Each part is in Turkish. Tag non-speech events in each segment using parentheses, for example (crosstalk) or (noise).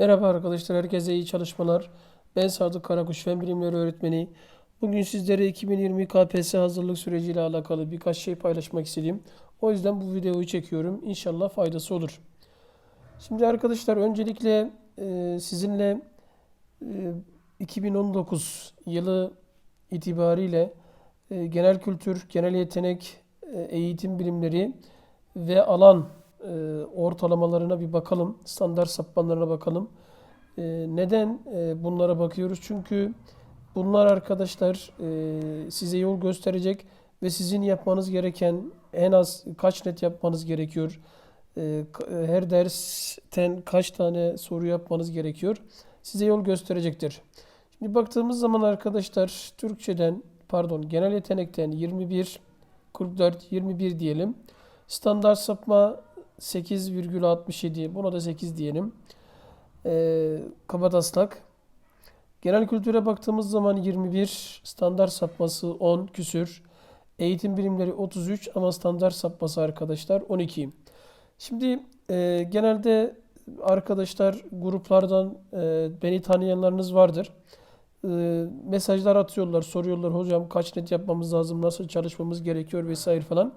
Merhaba arkadaşlar, herkese iyi çalışmalar. Ben Sadık Karakuş, Fen Bilimleri Öğretmeni. Bugün sizlere 2020 KPSS hazırlık süreciyle alakalı birkaç şey paylaşmak istedim. O yüzden bu videoyu çekiyorum. İnşallah faydası olur. Şimdi arkadaşlar öncelikle e, sizinle e, 2019 yılı itibariyle e, genel kültür, genel yetenek, e, eğitim bilimleri ve alan e, ortalamalarına bir bakalım. Standart sapmalarına bakalım. E, neden e, bunlara bakıyoruz? Çünkü bunlar arkadaşlar e, size yol gösterecek ve sizin yapmanız gereken en az kaç net yapmanız gerekiyor? E, ka- her dersten kaç tane soru yapmanız gerekiyor? Size yol gösterecektir. Şimdi baktığımız zaman arkadaşlar Türkçeden pardon genel yetenekten 21 44 21 diyelim. Standart sapma 8,67 buna da 8 diyelim. Ee, kabataslak. Genel kültüre baktığımız zaman 21, standart sapması 10 küsür. Eğitim bilimleri 33 ama standart sapması arkadaşlar 12. Şimdi e, genelde arkadaşlar gruplardan e, beni tanıyanlarınız vardır. E, mesajlar atıyorlar, soruyorlar hocam kaç net yapmamız lazım, nasıl çalışmamız gerekiyor vesaire falan.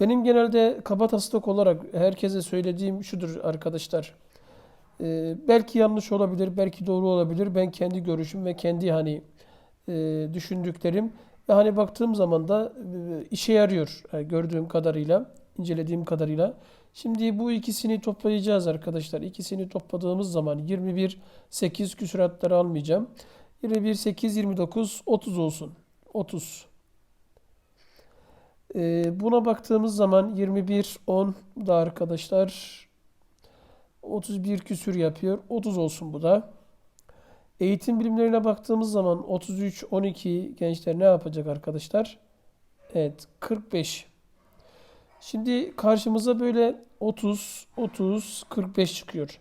Benim genelde kabataslak olarak herkese söylediğim şudur arkadaşlar. Ee, belki yanlış olabilir, belki doğru olabilir. Ben kendi görüşüm ve kendi hani e, düşündüklerim ve hani baktığım zaman da e, işe yarıyor e, gördüğüm kadarıyla, incelediğim kadarıyla. Şimdi bu ikisini toplayacağız arkadaşlar. İkisini topladığımız zaman 21 8 küsuratları almayacağım. 21 8 29 30 olsun. 30. Ee, buna baktığımız zaman 21 10 da arkadaşlar 31 küsür yapıyor. 30 olsun bu da. Eğitim bilimlerine baktığımız zaman 33 12 gençler ne yapacak arkadaşlar? Evet 45. Şimdi karşımıza böyle 30 30 45 çıkıyor.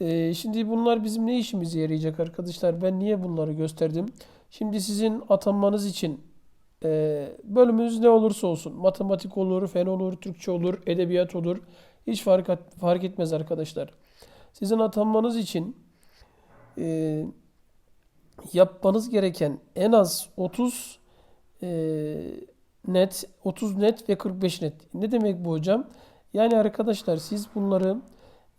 Ee, şimdi bunlar bizim ne işimize yarayacak arkadaşlar? Ben niye bunları gösterdim? Şimdi sizin atanmanız için e, bölümünüz ne olursa olsun, matematik olur, fen olur, Türkçe olur, edebiyat olur, hiç fark, fark etmez arkadaşlar. Sizin atanmanız için e, yapmanız gereken en az 30 e, net, 30 net ve 45 net. Ne demek bu hocam? Yani arkadaşlar siz bunları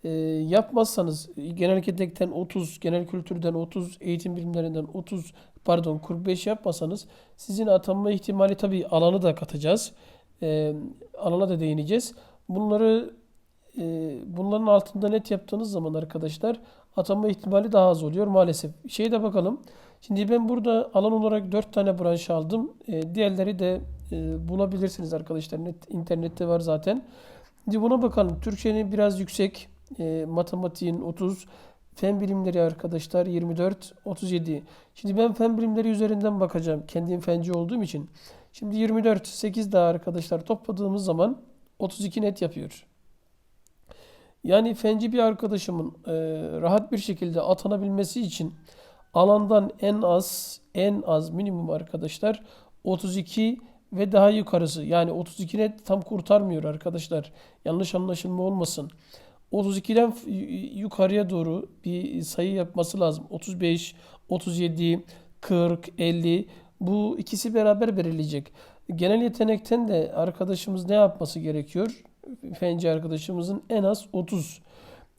e, yapmazsanız genel yetenekten 30, genel kültürden 30, eğitim bilimlerinden 30, pardon 45 yapmasanız sizin atanma ihtimali tabii alanı da katacağız. E, alana da değineceğiz. Bunları e, bunların altında net yaptığınız zaman arkadaşlar atanma ihtimali daha az oluyor maalesef. Şeye de bakalım. Şimdi ben burada alan olarak 4 tane branş aldım. E, diğerleri de e, bulabilirsiniz arkadaşlar. Net, internette var zaten. Şimdi buna bakalım. Türkçenin biraz yüksek. E, matematiğin 30. Fen bilimleri arkadaşlar 24, 37. Şimdi ben fen bilimleri üzerinden bakacağım. Kendim fenci olduğum için. Şimdi 24, 8 daha arkadaşlar topladığımız zaman 32 net yapıyor. Yani fenci bir arkadaşımın e, rahat bir şekilde atanabilmesi için alandan en az en az minimum arkadaşlar 32 ve daha yukarısı. Yani 32 net tam kurtarmıyor arkadaşlar. Yanlış anlaşılma olmasın. 32'den f- yukarıya doğru bir sayı yapması lazım. 35, 37, 40, 50 bu ikisi beraber belirleyecek. Genel yetenekten de arkadaşımız ne yapması gerekiyor? Fenci arkadaşımızın en az 30.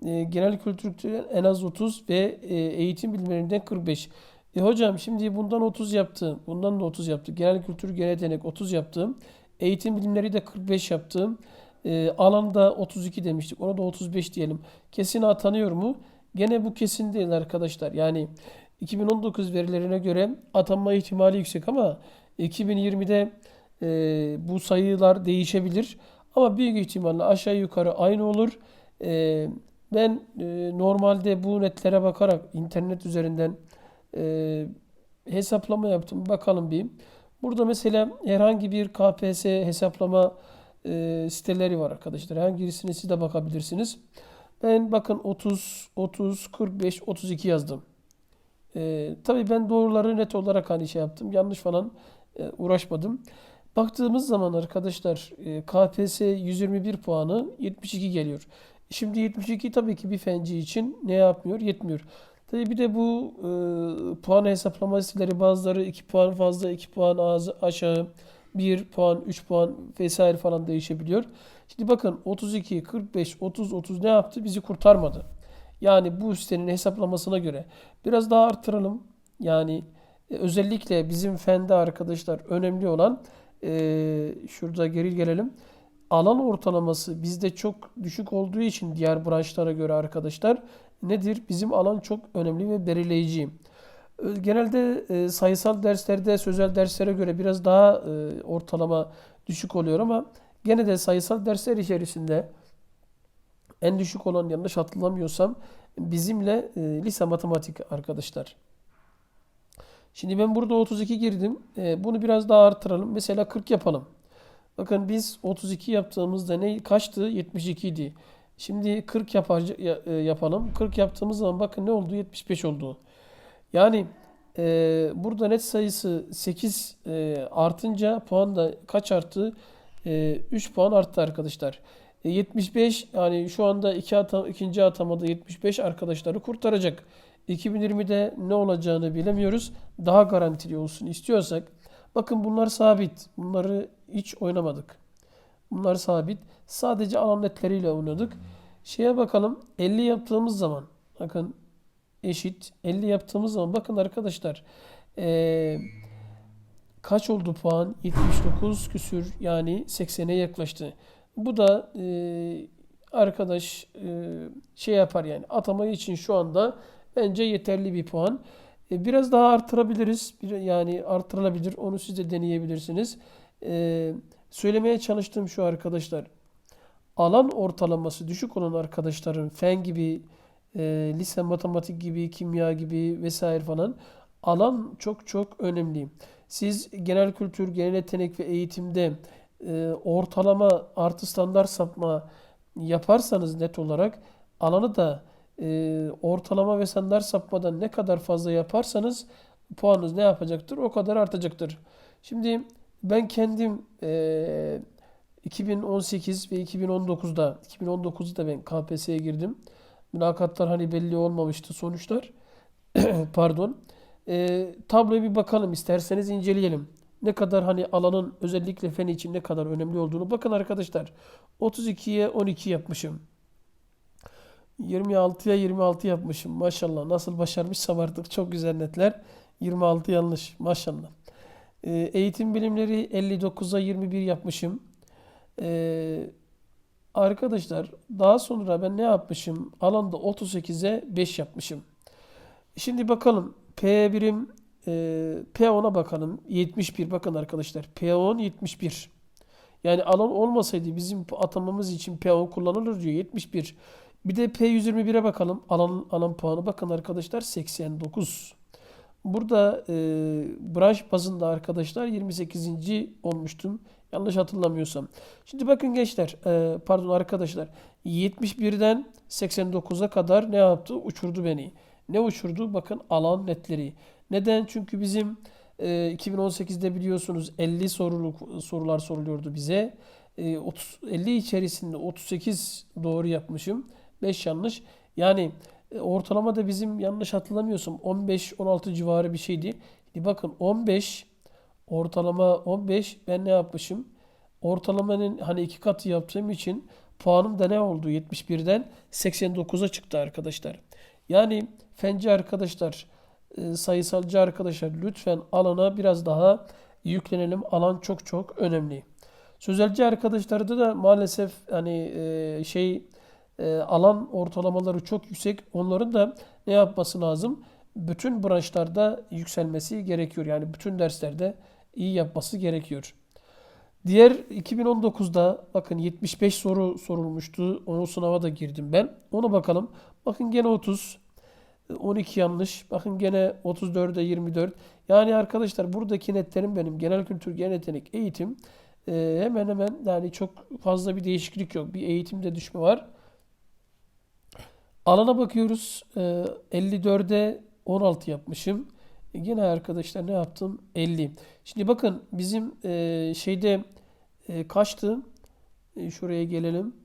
E, genel kültürden en az 30 ve e, eğitim bilimlerinden 45. E hocam şimdi bundan 30 yaptım. Bundan da 30 yaptım. Genel kültür, genel yetenek 30 yaptım. Eğitim bilimleri de 45 yaptım. E, alanda 32 demiştik. Ona da 35 diyelim. Kesin atanıyor mu? Gene bu kesin değil arkadaşlar. Yani 2019 verilerine göre atanma ihtimali yüksek ama 2020'de e, bu sayılar değişebilir. Ama büyük ihtimalle aşağı yukarı aynı olur. E, ben e, normalde bu netlere bakarak internet üzerinden e, hesaplama yaptım. Bakalım bir. Burada mesela herhangi bir KPSS hesaplama e, siteleri var arkadaşlar. Hangisine siz de bakabilirsiniz. Ben bakın 30, 30, 45, 32 yazdım. E, tabii ben doğruları net olarak hani şey yaptım. Yanlış falan e, uğraşmadım. Baktığımız zaman arkadaşlar e, KPSS 121 puanı 72 geliyor. Şimdi 72 tabii ki bir fenci için ne yapmıyor? Yetmiyor. Tabii bir de bu e, puan hesaplama siteleri bazıları 2 puan fazla, 2 puan az, aşağı, 1 puan, 3 puan vesaire falan değişebiliyor. Şimdi bakın 32, 45, 30, 30 ne yaptı? Bizi kurtarmadı. Yani bu sitenin hesaplamasına göre biraz daha artıralım. Yani e, özellikle bizim fende arkadaşlar önemli olan e, şurada geri gelelim. Alan ortalaması bizde çok düşük olduğu için diğer branşlara göre arkadaşlar nedir? Bizim alan çok önemli ve belirleyici. Genelde e, sayısal derslerde sözel derslere göre biraz daha e, ortalama düşük oluyor ama gene de sayısal dersler içerisinde en düşük olan yanlış hatırlamıyorsam bizimle e, lise matematik arkadaşlar. Şimdi ben burada 32 girdim. E, bunu biraz daha artıralım. Mesela 40 yapalım. Bakın biz 32 yaptığımızda ne kaçtı? 72 idi. Şimdi 40 yapar, ya- e, yapalım. 40 yaptığımız zaman bakın ne oldu? 75 oldu. Yani e, burada net sayısı 8 e, artınca puan da kaç arttı? E, 3 puan arttı arkadaşlar. E, 75 yani şu anda iki atam, ikinci atamada 75 arkadaşları kurtaracak. 2020'de ne olacağını bilemiyoruz. Daha garantili olsun istiyorsak bakın bunlar sabit. Bunları hiç oynamadık. Bunlar sabit. Sadece alan netleriyle oynadık. Şeye bakalım 50 yaptığımız zaman bakın eşit 50 yaptığımız zaman bakın arkadaşlar eee, kaç oldu puan? 79 küsür yani 80'e yaklaştı. Bu da eee, arkadaş eee, şey yapar yani atamayı için şu anda bence yeterli bir puan. E, biraz daha artırabiliriz. Bir, yani artırılabilir. Onu siz de deneyebilirsiniz. Eee, söylemeye çalıştığım şu arkadaşlar. Alan ortalaması düşük olan arkadaşların fen gibi, e, lise matematik gibi, kimya gibi vesaire falan alan çok çok önemli. Siz genel kültür, genel yetenek ve eğitimde e, ortalama artı standart sapma yaparsanız net olarak alanı da e, ortalama ve standart sapmadan ne kadar fazla yaparsanız puanınız ne yapacaktır? O kadar artacaktır. Şimdi ben kendim e, 2018 ve 2019'da 2019'da ben KPSS'ye girdim. Mülakatlar hani belli olmamıştı sonuçlar. (clears throat) Pardon. Ee, tabloya bir bakalım isterseniz inceleyelim. Ne kadar hani alanın özellikle fen için ne kadar önemli olduğunu. Bakın arkadaşlar 32'ye 12 yapmışım. 26'ya 26 yapmışım. Maşallah nasıl başarmışsam artık çok güzel netler. 26 yanlış maşallah. Ee, eğitim bilimleri 59'a 21 yapmışım. Ee, arkadaşlar daha sonra ben ne yapmışım? Alanda 38'e 5 yapmışım. Şimdi bakalım P birim e, P10'a bakalım. 71 bakın arkadaşlar. P10 71. Yani alan olmasaydı bizim atamamız için P10 kullanılır diyor. 71. Bir de P121'e bakalım. Alan, alan puanı bakın arkadaşlar 89. Burada e, branş bazında arkadaşlar 28. olmuştum. Yanlış hatırlamıyorsam. Şimdi bakın gençler, e, pardon arkadaşlar. 71'den 89'a kadar ne yaptı? Uçurdu beni. Ne uçurdu? Bakın alan netleri. Neden? Çünkü bizim e, 2018'de biliyorsunuz 50 soruluk sorular soruluyordu bize. E, 30, 50 içerisinde 38 doğru yapmışım. 5 yanlış. Yani e, ortalama da bizim yanlış hatırlamıyorsam 15-16 civarı bir şeydi. Şimdi bakın 15 ortalama 15 ben ne yapmışım? Ortalamanın hani iki katı yaptığım için puanım da ne oldu? 71'den 89'a çıktı arkadaşlar. Yani fenci arkadaşlar, e, sayısalcı arkadaşlar lütfen alana biraz daha yüklenelim. Alan çok çok önemli. Sözelci arkadaşlarda da maalesef hani e, şey e, alan ortalamaları çok yüksek. Onların da ne yapması lazım? Bütün branşlarda yükselmesi gerekiyor. Yani bütün derslerde iyi yapması gerekiyor. Diğer 2019'da bakın 75 soru sorulmuştu. Onun sınava da girdim ben. Ona bakalım. Bakın gene 30. 12 yanlış. Bakın gene 34'e 24. Yani arkadaşlar buradaki netlerim benim genel kültür, genel yetenek, eğitim e, hemen hemen yani çok fazla bir değişiklik yok. Bir eğitimde düşme var. Alana bakıyoruz. E, 54'e 16 yapmışım. E, Yine arkadaşlar ne yaptım? 50. Şimdi bakın bizim e, şeyde e, kaçtı? E, şuraya gelelim.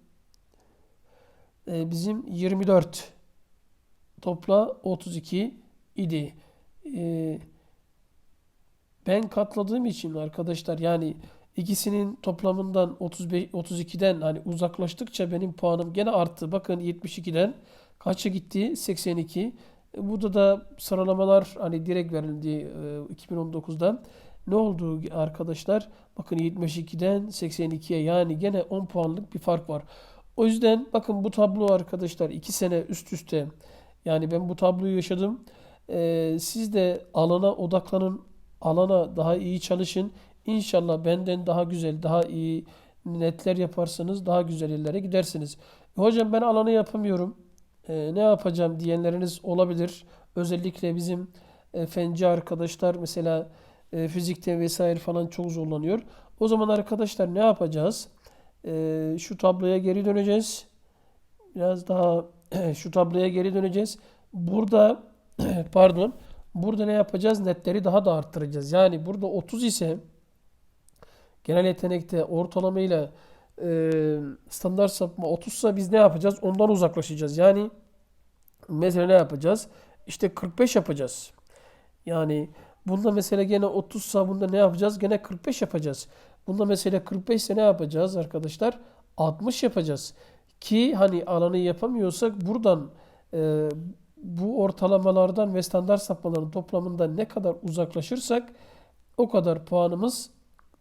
e, bizim 24 topla 32 idi. E, ben katladığım için arkadaşlar yani ikisinin toplamından 35 32'den hani uzaklaştıkça benim puanım gene arttı. Bakın 72'den kaça gitti? 82. E, Burada da sıralamalar hani direkt verildi e, 2019'dan. Ne oldu arkadaşlar? Bakın 72'den 82'ye yani gene 10 puanlık bir fark var. O yüzden bakın bu tablo arkadaşlar 2 sene üst üste yani ben bu tabloyu yaşadım. E, siz de alana odaklanın. Alana daha iyi çalışın. İnşallah benden daha güzel, daha iyi netler yaparsanız daha güzel yerlere gidersiniz. E, hocam ben alanı yapamıyorum. E, ne yapacağım diyenleriniz olabilir. Özellikle bizim e, fenci arkadaşlar mesela e, fizikte vesaire falan çok zorlanıyor. O zaman arkadaşlar ne yapacağız? E, şu tabloya geri döneceğiz. Biraz daha (clears throat) şu tabloya geri döneceğiz. Burada (clears throat) pardon. Burada ne yapacağız? Netleri daha da arttıracağız. Yani burada 30 ise genel yetenekte ortalamayla e, standart sapma 30 ise biz ne yapacağız? Ondan uzaklaşacağız. Yani mesela ne yapacağız? İşte 45 yapacağız. Yani bunda mesela gene 30 ise bunda ne yapacağız? Gene 45 yapacağız. Bunda mesela 45 ise ne yapacağız arkadaşlar? 60 yapacağız. Ki hani alanı yapamıyorsak buradan e, bu ortalamalardan ve standart sapmaların toplamından ne kadar uzaklaşırsak o kadar puanımız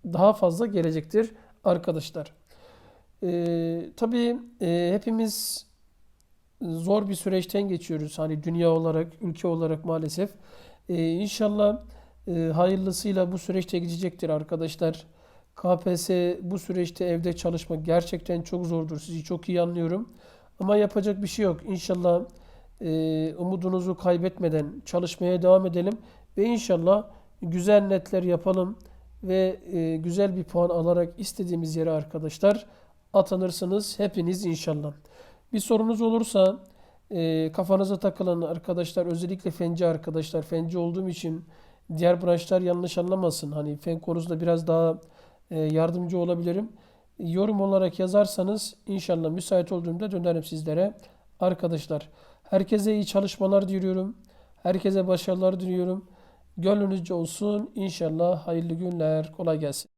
daha fazla gelecektir arkadaşlar. Ee, tabii e, hepimiz zor bir süreçten geçiyoruz. Hani dünya olarak, ülke olarak maalesef. Ee, İnşallah e, hayırlısıyla bu süreçte geçecektir arkadaşlar. KPSS bu süreçte evde çalışmak gerçekten çok zordur. Sizi çok iyi anlıyorum. Ama yapacak bir şey yok. İnşallah e, umudunuzu kaybetmeden çalışmaya devam edelim ve inşallah güzel netler yapalım ve e, güzel bir puan alarak istediğimiz yere arkadaşlar atanırsınız hepiniz inşallah. Bir sorunuz olursa e, kafanıza takılan arkadaşlar özellikle fenci arkadaşlar fenci olduğum için diğer branşlar yanlış anlamasın. Hani fen konusunda biraz daha e, yardımcı olabilirim. Yorum olarak yazarsanız inşallah müsait olduğumda dönerim sizlere. Arkadaşlar herkese iyi çalışmalar diliyorum. Herkese başarılar diliyorum. Gönlünüzce olsun. İnşallah hayırlı günler. Kolay gelsin.